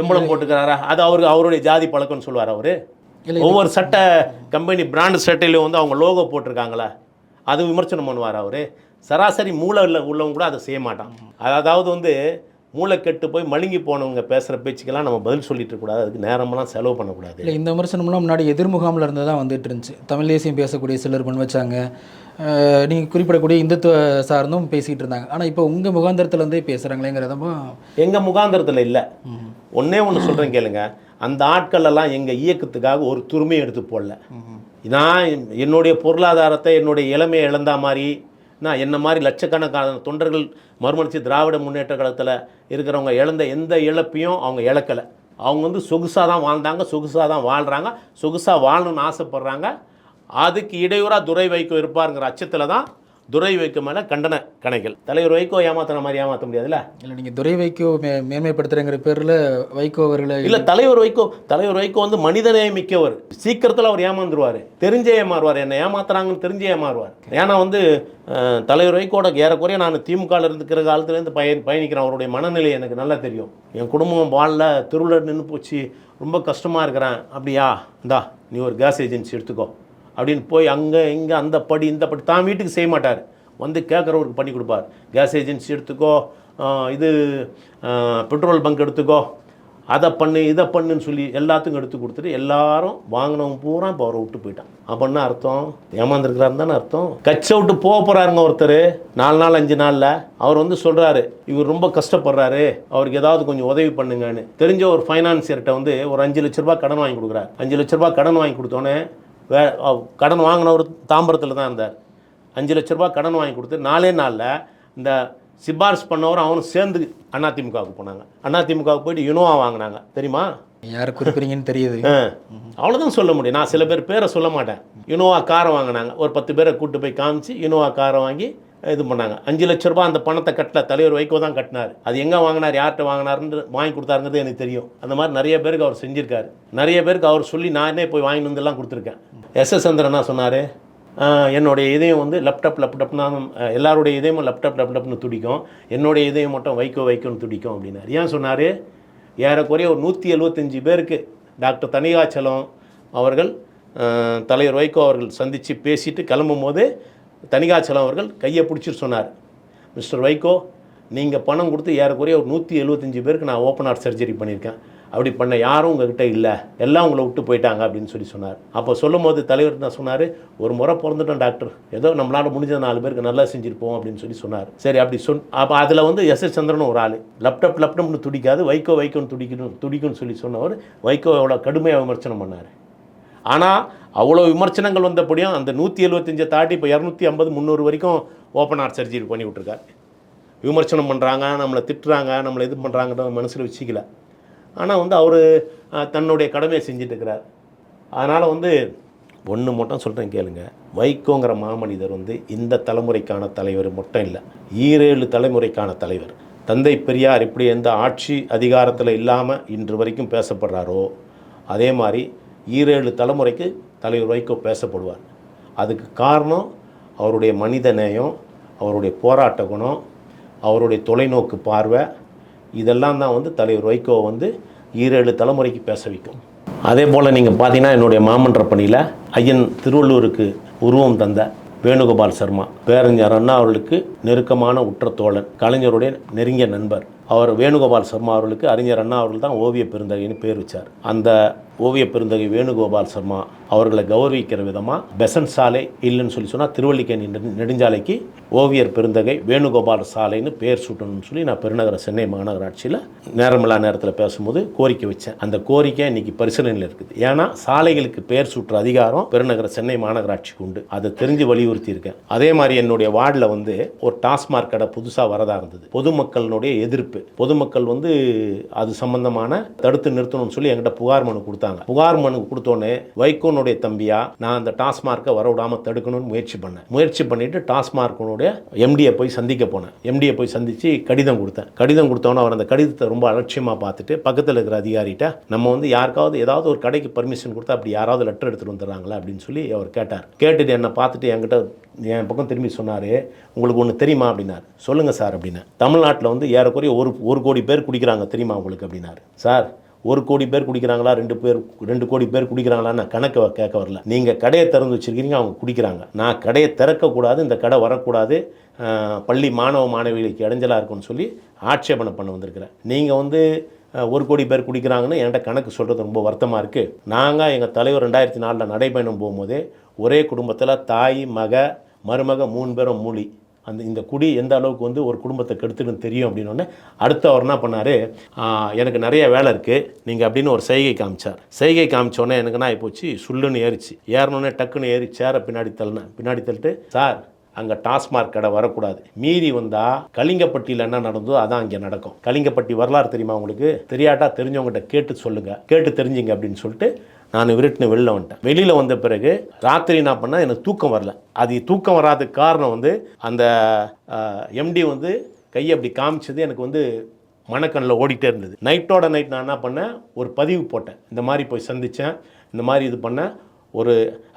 எம்பளம் போட்டுக்கிறாரா? அது அவருக்கு அவருடைய ஜாதி பழக்கம்னு சொல்லுவார் அவர்? ஒவ்வொரு சட்டை கம்பெனி பிராண்ட் சட்டையிலையும் வந்து அவங்க லோகோ போட்டிருக்காங்களே? அது விமர்சனம் பண்ணுவார் அவர்? சராசரி மூளை உள்ள உள்ளவங்க கூட அதை செய்ய மாட்டான். அதாவது வந்து மூளை கெட்டு போய் மழுங்கி போனவங்க பேசுகிற பேச்சுக்கெல்லாம் நம்ம பதில் சொல்லிட்டு இருக்கக்கூடாது அதுக்கு நேரமெல்லாம் செலவு பண்ணக்கூடாது. இல்லை இந்த விமர்சனம்லாம் முன்னாடி எதிர்முகாமில் இருந்து தான் வந்துட்டு இருந்துச்சு. தமிழ் தேசியம் பேசக்கூடிய சிலர் முன் வச்சாங்க. நீங்கள் குறிப்பிடக்கூடிய இந்துத்துவ சார்ந்தும் பேசிகிட்டு இருந்தாங்க. ஆனால் இப்போ உங்கள் முகாந்திரத்துலேருந்தே பேசுகிறாங்களேங்கிறதப்போ எங்கள் முகாந்திரத்தில் இல்லை. ஒண்ணே ஒன்று சொல்கிறேன் கேளுங்க. அந்த ஆட்கள் எல்லாம் எங்கள் இயக்கத்துக்காக ஒரு துருமையை எடுத்து போடல. நான் என்னுடைய பொருளாதாரத்தை என்னுடைய இளமையை இழந்த மாதிரி நான் என்ன மாதிரி லட்சக்கணக்கான தொண்டர்கள் மறுமலர்ச்சி திராவிட முன்னேற்ற கழகத்தில் இருக்கிறவங்க இழந்த எந்த இழப்பையும் அவங்க இழக்கலை. அவங்க வந்து சொகுசாக தான் வாழ்ந்தாங்க சொகுசாக தான் வாழ்கிறாங்க சொகுசாக வாழணும்னு ஆசைப்பட்றாங்க. அதுக்கு இடையூறாக துறை வைக்கோ இருப்பாருங்கிற அச்சத்தில் தான் துரை வைக்கோ மேலே கண்டன கணைகள். தலைவர் வைகோ ஏமாத்துற மாதிரி ஏமாற்ற முடியாதுல்ல? இல்லை நீங்கள் துரை வைக்கோ மே மேன்மைப்படுத்துகிறேங்கிற பேரில் வைகோ அவர்களை இல்ல தலைவர் வைகோ தலைவர் வைகோ வந்து மனிதநேய மிக்கவர். சீக்கிரத்துல அவர் ஏமாந்துருவாரு. தெரிஞ்சே ஏமாறுவார். என்ன ஏமாத்துறாங்கன்னு தெரிஞ்சே ஏமாறுவார். ஏன்னா வந்து தலைவர் வைகோட ஏறக்குறைய நான் திமுகவில் இருந்துக்கிற காலத்துலேருந்து பய பயணிக்கிறேன். அவருடைய மனநிலை எனக்கு நல்லா தெரியும். என் குடும்பம் வாழல தெருவில் நின்று போச்சு. ரொம்ப கஷ்டமா இருக்கிறேன். அப்படியா? இந்தா நீ ஒரு கேஸ் ஏஜென்சி எடுத்துக்கோ. அப்படின்னு போய் அங்கே இங்கே அந்த படி இந்த படி. தான் வீட்டுக்கு செய்ய மாட்டார். வந்து கேட்குறவருக்கு பண்ணி கொடுப்பார். கேஸ் ஏஜென்சி எடுத்துக்கோ இது பெட்ரோல் பங்க் எடுத்துக்கோ. அதை பண்ணு இதை பண்ணுன்னு சொல்லி எல்லாத்துக்கும் எடுத்து கொடுத்துட்டு எல்லாரும் வாங்கினவங்க பூரா இப்போ அவரை விட்டு போயிட்டான். அப்படின்னா அர்த்தம்? ஏமாந்துருக்கிறாரு தானே அர்த்தம்? கச்சை விட்டு போக போகிறாருங்க ஒருத்தர். நாலு நாள் அஞ்சு நாளில் அவர் வந்து சொல்கிறாரு இவர் ரொம்ப கஷ்டப்படுறாரு. அவருக்கு ஏதாவது கொஞ்சம் உதவி பண்ணுங்கன்னு. தெரிஞ்ச ஒரு ஃபைனான்சியர்கிட்ட வந்து ஒரு அஞ்சு லட்ச ரூபாய் கடன் வாங்கி கொடுக்குறாரு. அஞ்சு லட்ச ரூபா கடன் வாங்கி கொடுத்தோன்னே வே கடன் வாங்கினவர் தாம்பரத்தில் தான் இருந்தார். அஞ்சு லட்ச ரூபாய் கடன் வாங்கி கொடுத்து நாலே நாளில் இந்த சிபாரிசு பண்ணவர் அவனும் சேர்ந்து அதிமுகவுக்கு போனாங்க. அதிமுகவுக்கு போயிட்டு யுனோவா வாங்கினாங்க. தெரியுமா? யாரை குறிப்பிடுறீங்கன்னு தெரியுது. அவ்வளோதான் சொல்ல முடியும். நான் சில பேர் பேரை சொல்ல மாட்டேன். யுனோவா காரை வாங்கினாங்க. ஒரு பத்து பேரை கூட்டு போய் காமிச்சு யுனோவா காரை வாங்கி இது பண்ணாங்க. அஞ்சு லட்ச ரூபாய் அந்த பணத்தை கட்டல தலைவர் வைகோ தான் கட்டினார். அது எங்கே வாங்கினார் யார்கிட்ட வாங்கினார்னு வாங்கி கொடுத்தாருங்கிறது எனக்கு தெரியும். அந்த மாதிரி நிறைய பேருக்கு அவர் செஞ்சிருக்காரு. நிறைய பேருக்கு அவர் சொல்லி நானே போய் வாங்கிட்டு வந்துலாம் கொடுத்துருக்கேன். எஸ் எஸ் சந்திரன் என்ன சொன்னார். என்னுடைய இதயம் வந்து லேப்டாப் லேப்டாப்னா எல்லாருடைய இதயமும் லேப்டாப் லேப்டாப்னு துடிக்கும். என்னுடைய இதயம் மட்டும் வைக்கோ வைக்கோன்னு துடிக்கும் அப்படின்னாரு. ஏன் சொன்னார்? ஏறக்குறைய ஒரு நூற்றி எழுபத்தஞ்சி பேருக்கு டாக்டர் தனிகாச்சலம் அவர்கள் தலைவர் வைகோ அவர்கள் சந்தித்து பேசிட்டு கிளம்பும் போது தனிகாச்சலம் அவர்கள் கையை பிடிச்சிட்டு சொன்னார் மிஸ்டர் வைகோ நீங்கள் பணம் கொடுத்து ஏறக்குறைய ஒரு நூற்றி எழுபத்தஞ்சி பேருக்கு நான் ஓப்பன் ஹார்ட் சர்ஜரி பண்ணியிருக்கேன். அப்படி பண்ண யாரும் உங்ககிட்ட இல்லை. எல்லாம் உங்களை விட்டு போயிட்டாங்க அப்படின்னு சொல்லி சொன்னார். அப்போ சொல்லும் போது தலைவர் தான் சொன்னார் ஒரு முறை பிறந்துட்டோம் டாக்டர். ஏதோ நம்மளால் முடிஞ்ச நாலு பேருக்கு நல்லா செஞ்சுருப்போம் அப்படின்னு சொல்லி சொன்னார். சரி அப்படி சொன் அப்போ அதில் வந்து எஸ் எஸ் சந்திரன் ஒரு ஆள். லப்டப் லப்டப்னு துடிக்காது வைகோ வைக்கோன்னு துடிக்கணும் துடிக்கும்னு சொல்லி சொன்னவர் வைகோ எவ்வளோ கடுமையாக விமர்சனம் பண்ணார். ஆனால் அவ்வளோ விமர்சனங்கள் வந்தபடியும் அந்த நூற்றி எழுபத்தஞ்சை தாட்டி இப்போ இரநூத்தி ஐம்பது முந்நூறு வரைக்கும் ஓப்பன் ஹார்ட் சர்ஜரி பண்ணி விட்ருக்காரு விமர்சனம் பண்ணுறாங்க நம்மளை திட்டுறாங்க நம்மளை இது பண்ணுறாங்கன்ற மனசில் வச்சுக்கல. ஆனால் வந்து அவர் தன்னுடைய கடமையை செஞ்சிட்ருக்கிறார் அதனால் வந்து ஒன்று மட்டும் சொல்கிறேன் கேளுங்க. வைகோங்கிற மாமனிதர் வந்து இந்த தலைமுறைக்கான தலைவர் மட்டும் இல்லை ஈரேழு தலைமுறைக்கான தலைவர். தந்தை பெரியார் இப்படி எந்த ஆட்சி அதிகாரத்தில் இல்லாமல் இன்று வரைக்கும் பேசப்படுறாரோ அதே மாதிரி ஈரேழு தலைமுறைக்கு தலைவர் வைகோ பேசப்படுவார். அதுக்கு காரணம் அவருடைய மனித நேயம் அவருடைய போராட்ட குணம் அவருடைய தொலைநோக்கு பார்வை இதெல்லாம் தான் வந்து தலைவர் வைகோ வந்து ஈரேழு தலைமுறைக்கு பேச வைக்கும். அதே போல் நீங்கள் பார்த்தீங்கன்னா என்னுடைய மாமன்ற பணியில் ஐயன் திருவள்ளூருக்கு உருவம் தந்த வேணுகோபால் சர்மா பேரறிஞர் அண்ணா அவர்களுக்கு நெருக்கமான உற்ற தோழன் கலைஞருடைய நெருங்கிய நண்பர். அவர் வேணுகோபால் சர்மா அவர்களுக்கு அறிஞர் அண்ணா அவர்கள் தான் ஓவிய பெருந்தகைன்னு பேர் வச்சார். அந்த ஓவிய பெருந்தகை வேணுகோபால் சர்மா அவர்களை கௌரவிக்கிற விதமாக பெசன்ட் சாலை இல்லைன்னு சொல்லி சொன்னால் திருவள்ளிக்கேணி நெடுஞ்சாலைக்கு ஓவியர் பெருந்தகை வேணுகோபால் சாலைன்னு பேர் சூட்டணும்னு சொல்லி நான் பெருநகர சென்னை மாநகராட்சியில் நேரமில்லா நேரத்தில் பேசும்போது கோரிக்கை வச்சேன். அந்த கோரிக்கை இன்னைக்கு பரிசீலனையில் இருக்குது. ஏன்னா சாலைகளுக்கு பேர் சூட்டுற அதிகாரம் பெருநகர சென்னை மாநகராட்சிக்கு உண்டு. அதை தெரிஞ்சு வலியுறுத்தி இருக்கேன் அதே மாதிரி என்னுடைய வார்டில் வந்து ஒரு டாஸ்மாக் கடை புதுசாக வரதாக இருந்தது. பொதுமக்களினுடைய எதிர்ப்பு பொதுமக்கள் வந்து அது சம்பந்தமான தடுத்து நிறுத்தணும்னு சொல்லி என்கிட்ட புகார் மனு கொடுத்தாங்க. புகார் மனு கொடுத்தோன்னே வைகோனுடைய தம்பியா நான் அந்த டாஸ்மார்க்கை வர தடுக்கணும்னு முயற்சி பண்ணேன். முயற்சி பண்ணிட்டு டாஸ்மார்க்கனுடைய எம்டியை போய் சந்திக்க போனேன். எம்டியை போய் சந்திச்சு கடிதம் கொடுத்தேன். கடிதம் கொடுத்தோன்னே அவர் அந்த கடிதத்தை ரொம்ப அலட்சியமாக பார்த்துட்டு பக்கத்தில் இருக்கிற அதிகாரிகிட்ட நம்ம வந்து யாருக்காவது ஏதாவது ஒரு கடைக்கு பர்மிஷன் கொடுத்தா அப்படி யாராவது லெட்டர் எடுத்துகிட்டு வந்துடுறாங்களா அப்படின்னு சொல்லி அவர் கேட்டார். கேட்டுட்டு என்னை பார்த்துட்டு என்கிட்ட என் பக்கம் திரும்பி சொன்னார் உங்களுக்கு ஒன்று தெரியுமா? அப்படின்னார். சொல்லுங்கள் சார் அப்படின்னு தமிழ்நாட்டில் வந்து ஏறக்குறைய ஒரு ஒரு ஒரு கோடி பேர் குடிக்கிறாங்க தெரியுமா உங்களுக்கு அப்படின்னாரு. சார் ஒரு கோடி பேர் குடிக்கிறாங்களா? ரெண்டு பேர் ரெண்டு கோடி பேர் குடிக்கிறாங்களா நான் கணக்கு கேட்க வரல. நீங்கள் கடையை திறந்து வச்சுருக்கீங்க அவங்க குடிக்கிறாங்க. நான் கடையை திறக்கக்கூடாது இந்த கடை வரக்கூடாது பள்ளி மாணவ மாணவிகளுக்கு இடைஞ்சலாக இருக்கும்னு சொல்லி ஆட்சேபனை பண்ண வந்திருக்கிறேன். நீங்கள் வந்து ஒரு கோடி பேர் குடிக்கிறாங்கன்னு என்கிட்ட கணக்கு சொல்கிறது ரொம்ப வருத்தமாக இருக்குது நாங்கள் எங்கள் தலைவர் ரெண்டாயிரத்தி நாலில் நடைபயணம் போகும்போதே ஒரே குடும்பத்தில் தாய் மக மருமக மூணு பேரும் மூலி. அந்த இந்த குடி எந்த அளவுக்கு வந்து ஒரு குடும்பத்தை கெடுத்துன்னு தெரியும் அப்படின்னோடனே அடுத்து அவர் என்ன பண்ணார்? எனக்கு நிறைய வேலை இருக்குது நீங்கள் அப்படின்னு ஒரு செய்கை காமிச்சார். செய்கை காமிச்சோன்னே எனக்கு என்ன ஆகிப்போச்சு சுல்லுன்னு ஏறிச்சு. ஏறணுன்னே டக்குன்னு ஏறி சேரை பின்னாடி தள்ளினேன். பின்னாடி தள்ளிட்டு சார் அங்கே டாஸ்மாக் கடை வரக்கூடாது. மீறி வந்தால் கலிங்கப்பட்டியில் என்ன நடந்ததோ அதான் அங்கே நடக்கும். கலிங்கப்பட்டி வரலாறு தெரியுமா உங்களுக்கு? தெரியாட்டா தெரிஞ்சவங்ககிட்ட கேட்டு சொல்லுங்கள் கேட்டு தெரிஞ்சுங்க அப்படின்னு சொல்லிட்டு நான் விரட்டின வெளில வந்துட்டேன். வெளியில் வந்த பிறகு ராத்திரி என்ன பண்ணேன்? எனக்கு தூக்கம் வரல. அது தூக்கம் வராததுக்கு காரணம் வந்து அந்த எம்டி வந்து கையை அப்படி காமிச்சது எனக்கு வந்து மனக்கண்ணில் ஓடிட்டே இருந்தது. நைட்டோட நைட் நான் என்ன பண்ணேன்? ஒரு பதிவு போட்டேன். இந்த மாதிரி போய் சந்தித்தேன் இந்த மாதிரி இது பண்ணேன். ஒரு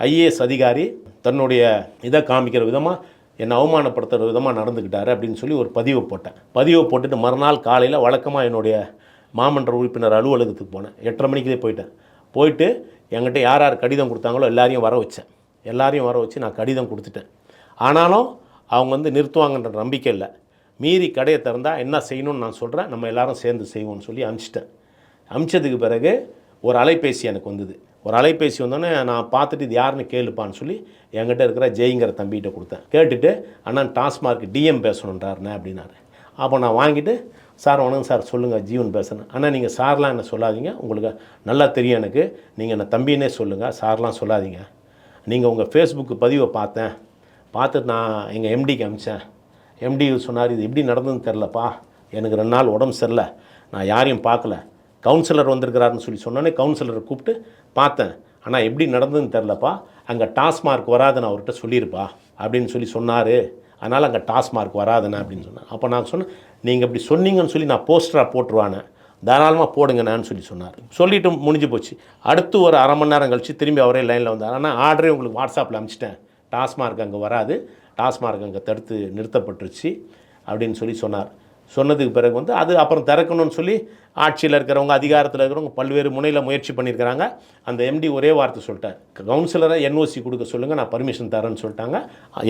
ஐஏஎஸ் அதிகாரி தன்னுடைய இதை காமிக்கிற விதமாக என்னை அவமானப்படுத்துகிற விதமாக நடந்துக்கிட்டாரு அப்படின்னு சொல்லி ஒரு பதிவை போட்டேன். பதிவை போட்டுட்டு மறுநாள் காலையில் வழக்கமாக என்னுடைய மாமன்ற உறுப்பினர் அலுவலகத்துக்கு போனேன். எட்டரை மணிக்கே போயிட்டேன். போயிட்டு என்கிட்ட யார் யார் கடிதம் கொடுத்தாங்களோ எல்லாரையும் வர வச்சேன். எல்லாரையும் வர வச்சு நான் கடிதம் கொடுத்துட்டேன். ஆனாலும் அவங்க வந்து நிறுத்துவாங்கன்ற நம்பிக்கை இல்லை. மீறி கடையை திறந்தால் என்ன செய்யணும்னு நான் சொல்கிறேன் நம்ம எல்லாரும் சேர்ந்து செய்வோம்னு சொல்லி அனுப்பிச்சிட்டேன். அமிச்சதுக்கு பிறகு ஒரு அலைபேசி எனக்கு வந்தது. ஒரு அலைபேசி வந்தோடனே நான் பார்த்துட்டு இது யாருன்னு கேளுப்பான்னு சொல்லி என்கிட்ட இருக்கிற ஜெய்ங்கிற தம்பிகிட்ட கொடுத்தேன். கேட்டுட்டு அண்ணன் டாஸ்மார்க் டிஎம் பேசணுன்றாருண்ணே அப்படின்னாரு. அப்போ நான் வாங்கிட்டு சார் வணக்கம் சார் சொல்லுங்கள் ஜீவன் பேசுகிறேன் ஆனால் நீங்கள் சார்லாம் என்ன சொல்லாதீங்க. உங்களுக்கு நல்லா தெரியும் எனக்கு. நீங்கள் என்ன தம்பின்னே சொல்லுங்கள் சார்லாம் சொல்லாதீங்க. நீங்கள் உங்கள் ஃபேஸ்புக்கு பதிவை பார்த்தேன். பார்த்துட்டு நான் எங்கள் எம்டிக்கு அமிச்சேன். எம்டி சொன்னார் இது எப்படி நடந்ததுன்னு தெரிலப்பா. எனக்கு ரெண்டு நாள் உடம்பு சரியில்லை. நான் யாரையும் பார்க்கல. கவுன்சிலர் வந்திருக்கிறாருன்னு சொல்லி சொன்னோன்னே கவுன்சிலரை கூப்பிட்டு பார்த்தேன். ஆனால் எப்படி நடந்ததுன்னு தெரிலப்பா. அங்கே டாஸ்மார்க் வராதுன்னு அவர்கிட்ட சொல்லியிருப்பா அப்படின்னு சொல்லி சொன்னார். அதனால் அங்கே டாஸ்மார்க் வராதுண்ணே அப்படின்னு சொன்னேன் அப்போ நான் சொன்னேன் நீங்கள் இப்படி சொன்னீங்கன்னு சொல்லி நான் போஸ்டராக போட்டுருவானே. தாராளமாக போடுங்கண்ணான்னு சொல்லி சொன்னார். சொல்லிட்டு முடிஞ்சு போச்சு. அடுத்து ஒரு அரை மணி நேரம் கழித்து திரும்பி அவரே லைனில் வந்தார். ஆனால் ஆர்டரே உங்களுக்கு வாட்ஸ்அப்பில் அனுப்பிச்சிட்டேன் டாஸ்மார்க் அங்கே வராது. டாஸ்மார்க் அங்கே தடுத்து நிறுத்தப்பட்டுருச்சு அப்படின்னு சொல்லி சொன்னார். சொன்னதுக்கு பிறகு வந்து அது அப்புறம் திறக்கணும்னு சொல்லி ஆட்சியில் இருக்கிறவங்க அதிகாரத்தில் இருக்கிறவங்க பல்வேறு முனையில் முயற்சி பண்ணியிருக்கிறாங்க. அந்த எம்டி ஒரே வார்த்தை சொல்லிட்டார். கவுன்சிலரை என்ஓசி கொடுக்க சொல்லுங்கள் நான் பர்மிஷன் தரேன்னு சொல்லிட்டாங்க.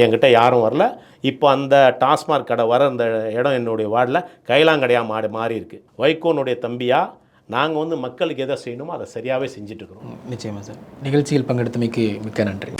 என்கிட்ட யாரும் வரல. இப்போ அந்த டாஸ்மார்க் கடை வர அந்த இடம் என்னுடைய வார்டில் கைலாங்கடையாக மாறி மாறி இருக்கு. வைகோனுடைய தம்பியாக நாங்கள் வந்து மக்களுக்கு எதை செய்யணுமோ அதை சரியாகவே செஞ்சுட்டு இருக்கிறோம். நிச்சயமாக சார். நிகழ்ச்சியில் பங்கெடுத்தமைக்கு மிக்க நன்றி.